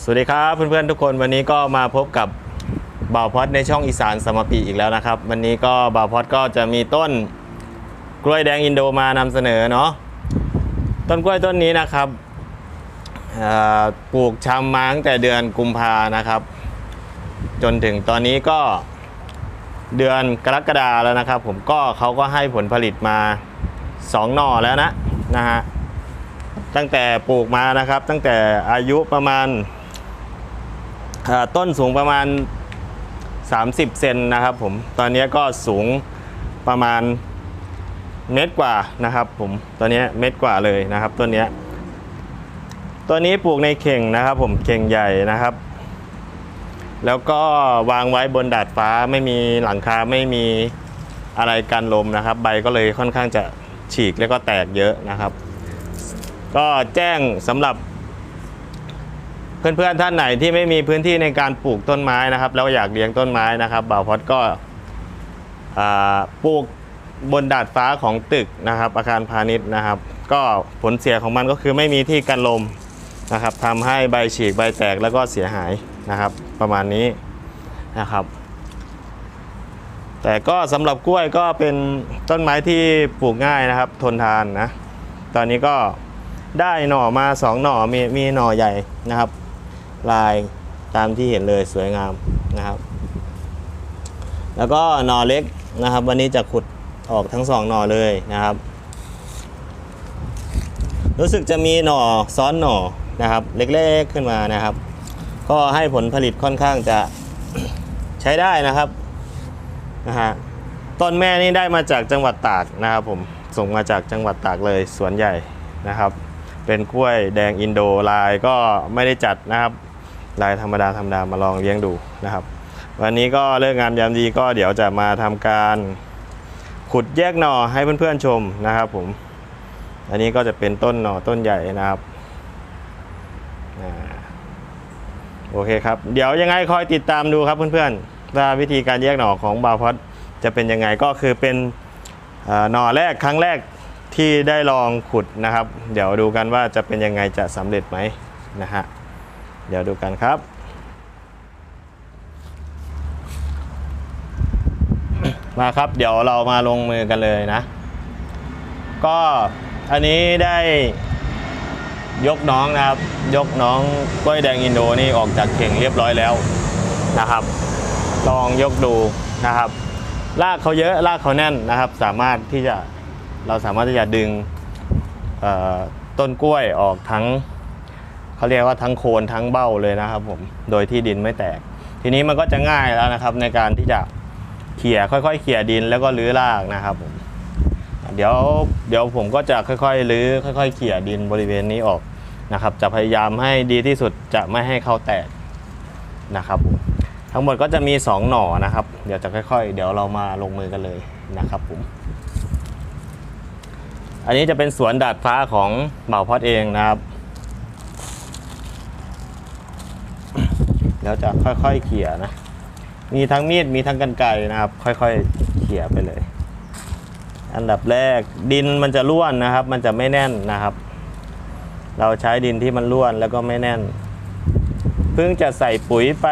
สวัสดีครับเพื่อนๆทุกคนวันนี้ก็มาพบกับบ่าวพอดในช่องอีสานสมปีอีกแล้วนะครับ วันนี้ก็บ่าวพอดก็จะมีต้นกล้วยแดงอินโดมานำเสนอเนาะต้นกล้วยต้นนี้นะครับปลูกชำมาตั้งแต่เดือนกุมภานะครับ จนถึงตอนนี้ก็เดือนกรกฎาแล้วนะครับ ผมก็เขาก็ให้ผลผลิตมาสองหน่อแล้วนะนะฮะตั้งแต่ปลูกมานะครับตั้งแต่อายุประมาณ ต้นสูงประมาณ 30 เซนนะครับผม ตอนนี้ก็สูงประมาณเมตรกว่านะครับผม ตัวนี้เมตรกว่าเลยนะครับต้นนี้ ตัวนี้ปลูกในเข่งนะครับผม เข่งใหญ่นะครับ แล้วก็วางไว้บนดาดฟ้าไม่มีหลังคาไม่มีอะไรกันลมนะครับ ใบก็เลยค่อนข้างจะฉีกแล้วก็แตกเยอะนะครับ ก็แจ้งสำหรับ เพื่อนๆท่านไหนที่ไม่มีพื้นที่ในการปลูกต้นไม้นะครับ แล้วอยากเลี้ยงต้นไม้นะครับบ่าวพอดก็ปลูกบนดาดฟ้าของตึกนะครับ อาคารพาณิชย์นะครับ ก็ผลเสียของมันก็คือไม่มีที่กันลมนะครับทำให้ใบฉีกใบแตกแล้วก็เสียหายนะครับ ประมาณนี้นะครับ แต่ก็สำหรับกล้วยก็เป็นต้นไม้ที่ปลูกง่ายนะครับ ทนทานนะ ตอนนี้ก็ได้หน่อมาสองหน่อมีมีหน่อใหญ่นะครับ ลายตามที่เห็นเลยสวยงามนะครับ แล้วก็หน่อเล็กนะครับ วันนี้จะขุดออกทั้งสองหน่อเลยนะครับ รู้สึกจะมีหน่อซ้อนหน่อนะครับ เล็กๆขึ้นมานะครับ ก็ให้ผลผลิตค่อนข้างจะใช้ได้นะครับนะฮะต้นแม่นี่ได้มาจากจังหวัดตากนะครับผมส่งมาจากจังหวัดตากเลยสวนใหญ่นะครับ เป็นกล้วยแดงอินโดลายก็ไม่ได้จัดนะครับ ลายธรรมดาธรรมดามาลองเลี้ยงดูนะครับ วันนี้ก็เลิกงามยามดีก็เดี๋ยวจะมาทำการขุดแยกหน่อให้เพื่อนๆชมนะครับผม อันนี้ก็จะเป็นต้นหน่อต้นใหญ่นะครับโอเคครับ เดี๋ยวยังไงคอยติดตามดูครับเพื่อนๆว่าวิธีการแยกหน่อของบาวพอดจะเป็นยังไงก็คือเป็นหน่อแรกครั้งแรกที่ได้ลองขุดนะครับ เดี๋ยวดูกันว่าจะเป็นยังไงจะสำเร็จไหมนะฮะ เดี๋ยวดูกันครับ มาครับเดี๋ยวเรามาลงมือกันเลยนะ ก็อันนี้ได้ยกน้องนะครับ ยกน้องกล้วยแดงอินโดนี่ออกจากเข่งเรียบร้อยแล้วนะครับ ลองยกดูนะครับรากเขาเยอะรากเขาแน่นนะครับ สามารถที่จะเราสามารถที่จะดึงต้นกล้วยออกทั้ง เขาเรียกว่าทั้งโคนทั้งเบ้าเลยนะครับผมโดยที่ดินไม่แตก ทีนี้มันก็จะง่ายแล้วนะครับในการที่จะเขี่ยค่อยๆเขี่ยดินแล้วก็รื้อรากนะครับผมเดี๋ยวเดี๋ยวผมก็จะค่อยๆรื้อค่อย ๆเขี่ยดินบริเวณนี้ออกนะครับ จะพยายามให้ดีที่สุดจะไม่ให้เขาแตกนะครับผมทั้งหมดก็จะมี 2 หน่อนะครับ เดี๋ยวจะค่อยๆ เดี๋ยวเรามาลงมือกันเลยนะครับผม อันนี้จะเป็นสวนดาดฟ้าของเหมาพอดเองนะครับ เดี๋ยวจะค่อยๆเขี่ยนะ มีทั้งมีดมีทั้งกันไกรนะครับ ค่อยๆเขี่ยไปเลย อันดับแรกดินมันจะร่วนนะครับ มันจะไม่แน่นนะครับ เราใช้ดินที่มันร่วนแล้วก็ไม่แน่น เพิ่งจะใส่ปุ๋ยไป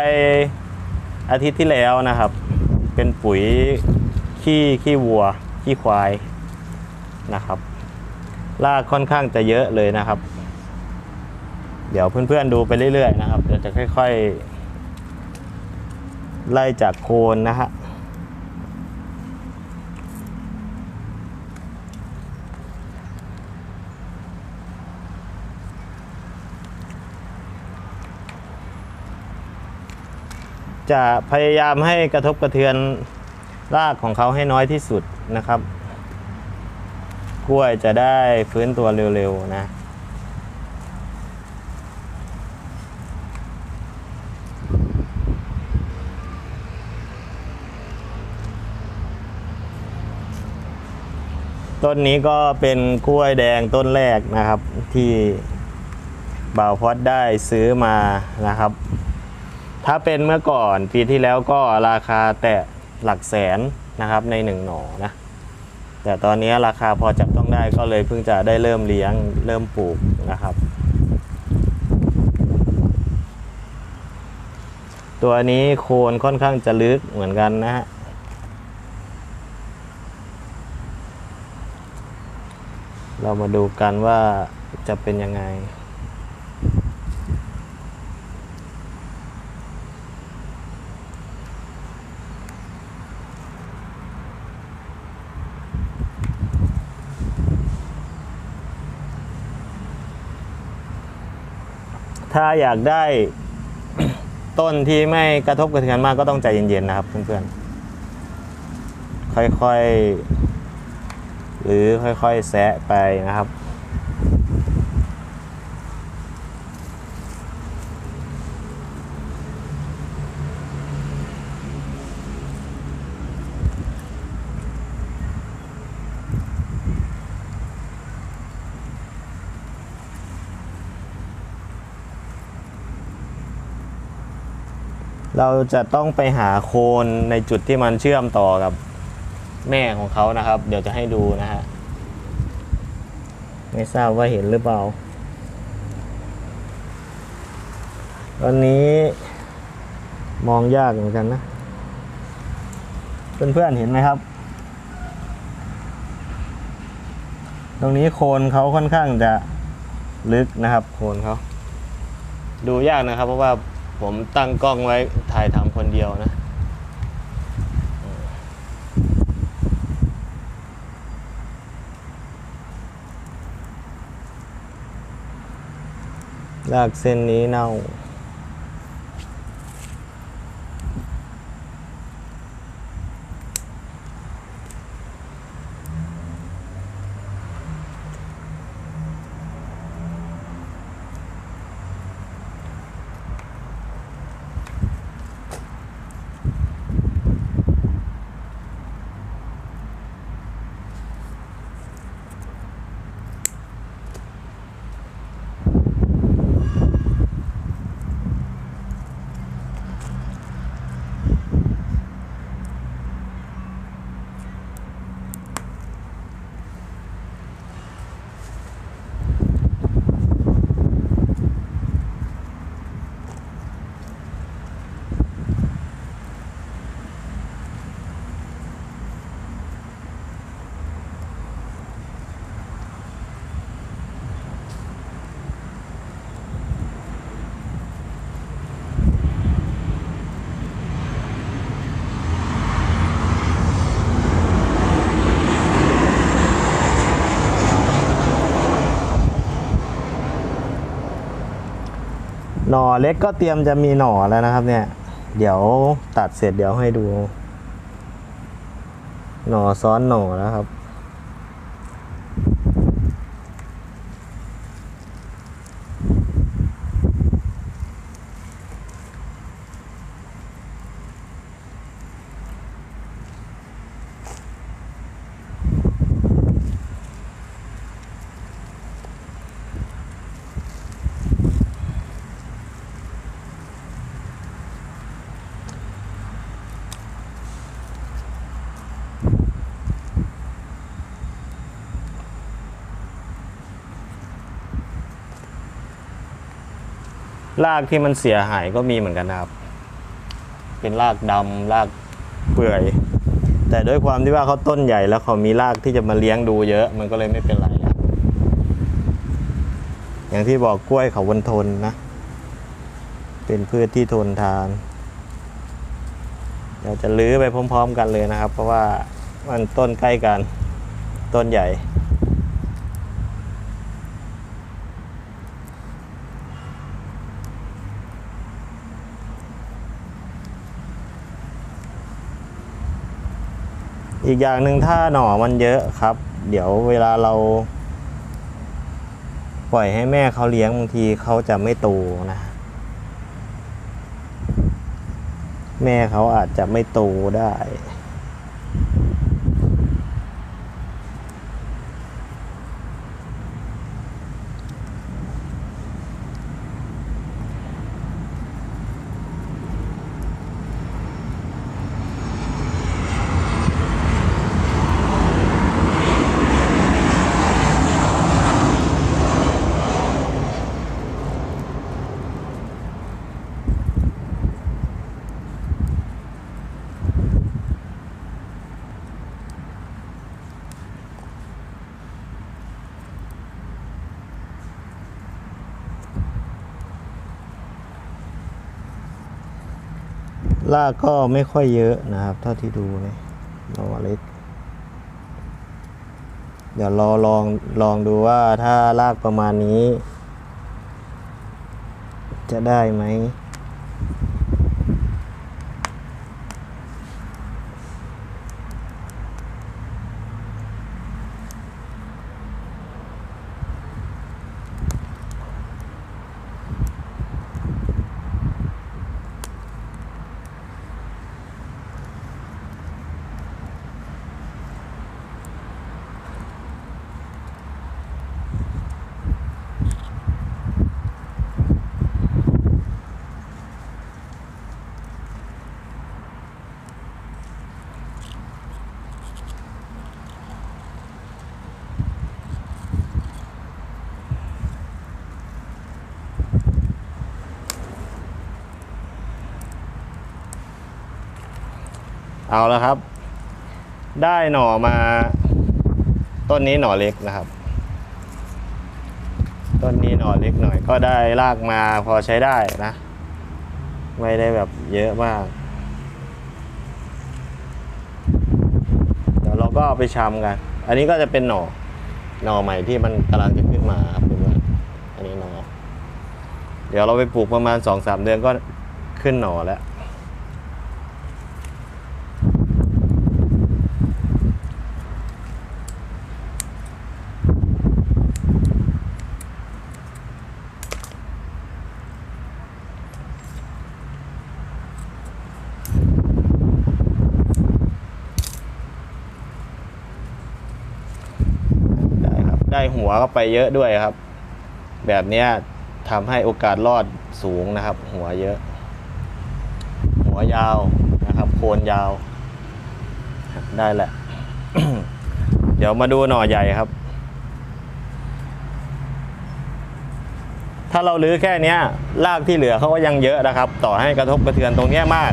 อาทิตย์ที่แล้วนะครับ เป็นปุ๋ยขี้ขี้วัวขี้ควายนะครับรากค่อนข้างจะเยอะเลยนะครับ เดี๋ยวเพื่อนๆดูไปเรื่อยๆนะครับเดี๋ยวจะค่อย ๆ ไล่จากโคนนะฮะจะพยายามให้กระทบกระเทือนรากของเขาให้น้อยที่สุดนะครับ กล้วยจะได้ฟื้นตัวเร็วๆนะ ต้นนี้ก็เป็นกล้วยแดงต้นแรกนะครับที่บ่าวพอดได้ซื้อมานะครับ ถ้าเป็นเมื่อก่อนปีที่แล้วก็ราคาแต่หลักแสนนะครับในหนึ่งหน่อนะแต่ตอนนี้ราคาพอจับต้องได้ก็เลยเพิ่งจะได้เริ่มเลี้ยงเริ่มปลูกนะครับ ตัวนี้โคนค่อนข้างจะลึกเหมือนกันนะฮะ เรามาดูกันว่าจะเป็นยังไง ถ้าอยากได้ต้นที่ไม่กระทบกระเทือนมากก็ต้องใจเย็นๆนะครับเพื่อนๆ ค่อยๆ หรือค่อยๆแซะไปนะครับ เราจะต้องไปหาโคนในจุดที่มันเชื่อมต่อกับ แม่ของเขานะครับ เดี๋ยวจะให้ดูนะฮะไม่ทราบว่าเห็นหรือเปล่า ตอนนี้มองยากเหมือนกันนะเพื่อนๆเห็นไหมครับ ตรงนี้โคนเขาค่อนข้างจะลึกนะครับ โคนเขาดูยากนะครับ เพราะว่าผมตั้งกล้องไว้ถ่ายทำคนเดียวนะ ลากเส้นนี้เน่า หน่อเล็กก็เตรียมจะมีหน่อแล้วนะครับ เนี่ย เดี๋ยวตัดเสร็จเดี๋ยวให้ดู หน่อซ้อนหน่อนะครับ รากที่มันเสียหายก็มีเหมือนกันนะครับ เป็นรากดำรากเปื่อย แต่ด้วยความที่ว่าเขาต้นใหญ่แล้วเขามีรากที่จะมาเลี้ยงดูเยอะ มันก็เลยไม่เป็นไรครับอย่างที่บอกกล้วยเขาวันทนนะ เป็นพืชที่ทนทานเราจะลื้อไปพร้อม ๆ กันเลยนะครับ เพราะว่ามันต้นใกล้กัน ต้นใหญ่ อีกอย่างหนึ่งถ้าหน่อมันเยอะครับ เดี๋ยวเวลาเรา ปล่อยให้แม่เขาเลี้ยงบางทีเขาจะไม่โตนะ แม่เขาอาจจะไม่โตได้ ต ลากก็ไม่ค่อยเยอะนะครับ เท่าที่ดูเนี่ยรอเล็ก เดี๋ยวรอลองลองดูว่าถ้าลากประมาณนี้ จะได้ไหม เอาแล้วครับ ได้หน่อมา ต้นนี้หน่อเล็กนะครับ ต้นนี้หน่อเล็กหน่อย ก็ได้รากมาพอใช้ได้นะ ไม่ได้แบบเยอะมากเดี๋ยวเราก็เอาไปชำกัน อันนี้ก็จะเป็นหน่อหน่อใหม่ที่มันกำลังจะขึ้นมาครับเพื่อนอันนี้หน่อเดี๋ยวเราไปปลูกประมาณสองสามเดือนก็ขึ้นหน่อแล้ว ได้ครับ ได้ หัวก็ไปเยอะด้วยครับ แบบนี้ทำให้โอกาสรอดสูงนะครับ หัวเยอะ หัวยาวนะครับ โคนยาวได้แหละ เดี๋ยวมาดูหน่อใหญ่ครับ ถ้าเราลื้อแค่นี้ยรากที่เหลือเขาก็ยังเยอะนะครับ ต่อให้กระทบกระเทือนตรงนี้มาก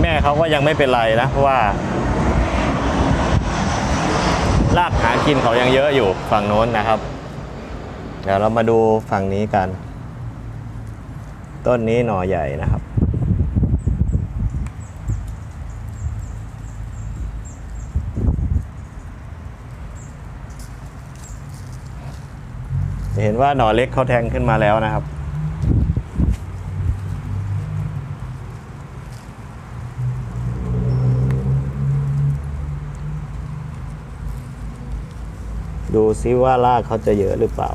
แม่เขาก็ยังไม่เป็นไรนะเพราะว่า รากหากินเขายังเยอะอยู่ฝั่งโน้นนะครับ เดี๋ยวเรามาดูฝั่งนี้กัน ต้นนี้หน่อใหญ่นะครับ เห็นว่าหน่อเล็กเขาแทงขึ้นมาแล้วนะครับ ซิว่ารากเขาจะเยอะหรือเปล่า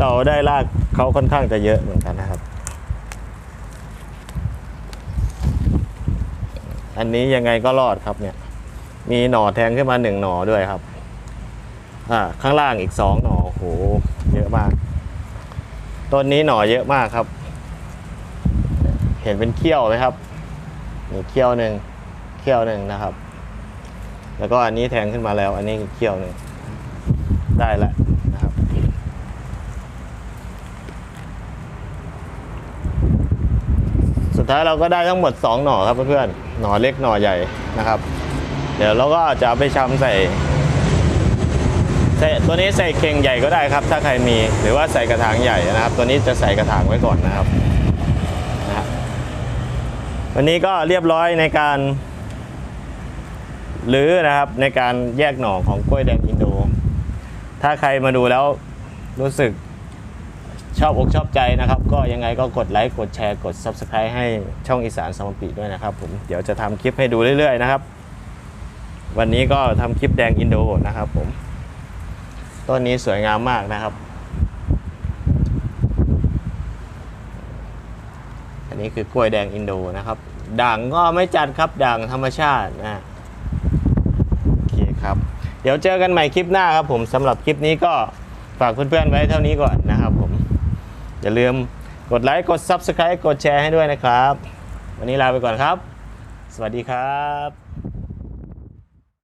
เราได้รากเขาค่อนข้างจะเยอะเหมือนกันนะครับ อันนี้ยังไงก็รอดครับเนี่ย มีหน่อแทงขึ้นมาหนึ่งหน่อด้วยครับ อ่า ข้างล่างอีกสองหน่อโอ้โหเยอะมาก ต้นนี้หน่อเยอะมากครับ เห็นเป็นเขี้ยวไหมครับนี่เขี้ยวหนึ่งเขี้ยวหนึ่งนะครับ แล้วก็อันนี้แทงขึ้นมาแล้ว อันนี้เขี้ยวหนึ่งได้แล้วนะครับ สุด ท้ายเราก็ได้ทั้งหมด 2 หน่อครับเพื่อนๆหน่อเล็กหน่อใหญ่นะครับ เดี๋ยวเราก็จะไปชำใส่ใส่ตัวนี้ใส่เข่งใหญ่ก็ได้ครับ ถ้าใครมีหรือว่าใส่กระถางใหญ่นะครับ ตัวนี้จะใส่กระถางไว้ก่อนนะครับนะฮะวันนี้ก็เรียบร้อยในการหรือนะครับในการแยกหน่อของกล้วยแดงอินโด ถ้าใครมาดูแล้วรู้สึก ชอบอกชอบใจนะครับ ก็ยังไงก็กดไลค์กดแชร์กด Subscribe ให้ช่องอีสานสมปีด้วยนะครับผมเดี๋ยวจะทำคลิปให้ดูเรื่อยๆนะครับ วันนี้ก็ทำคลิปแดงอินโดนะครับผมต้นนี้สวยงามมากนะครับ อันนี้คือกล้วยแดงอินโดนะครับ ด่างก็ไม่จัดครับด่างธรรมชาตินะโอเคครับ เดี๋ยวเจอกันใหม่คลิปหน้าครับผมสำหรับคลิปนี้ก็ฝากเพื่อนๆไว้เท่านี้ก่อนนะครับผม อย่าลืมกดไลค์กด Subscribe กดแชร์ให้ด้วยนะครับ วันนี้ลาไปก่อนครับ สวัสดีครับ